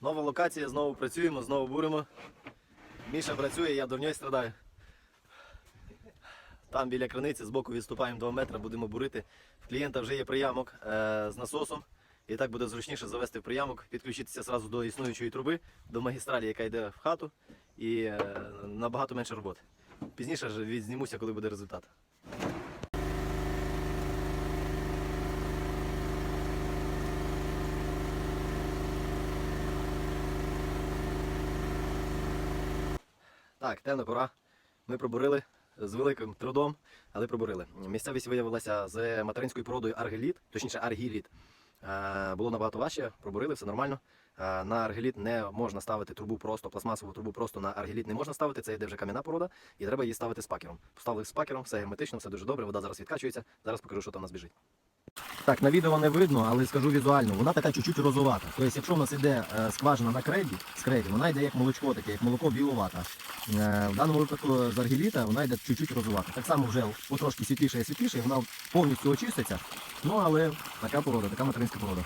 Нова локація, знову працюємо, знову буримо. Міша працює, я дурньою страдаю. Там біля криниці збоку відступаємо 2 метри, будемо бурити. В клієнта вже є приямок е, з насосом. І так буде зручніше завести в приямок, підключитися одразу до існуючої труби, до магістралі, яка йде в хату, і е, набагато менше роботи. Пізніше ж відзнімуся, коли буде результат. Так, темна пора. Ми пробурили з великим трудом, але пробурили. Місцевість виявилася з материнською породою аргеліт, точніше аргіліт. Е, Було набагато важче, пробурили, все нормально. Е, На аргеліт не можна ставити трубу просто, пластмасову трубу просто на аргеліт не можна ставити, це йде вже кам'яна порода, і треба її ставити з пакером. Поставили пакером, все герметично, все дуже добре, вода зараз відкачується. Зараз покажу, що там у нас біжить. Так, на відео не видно, але скажу візуально, вона така чуть-чуть розовата. Тобто, якщо в нас іде е, скважина на креді, з креді, вона йде як молочко таке, як молоко біловата. Е, в даному випадку з аргіліта вона йде чуть-чуть розовата. Так само вже потрошки світліше і світліше, вона повністю очиститься. Ну але така порода, така материнська порода.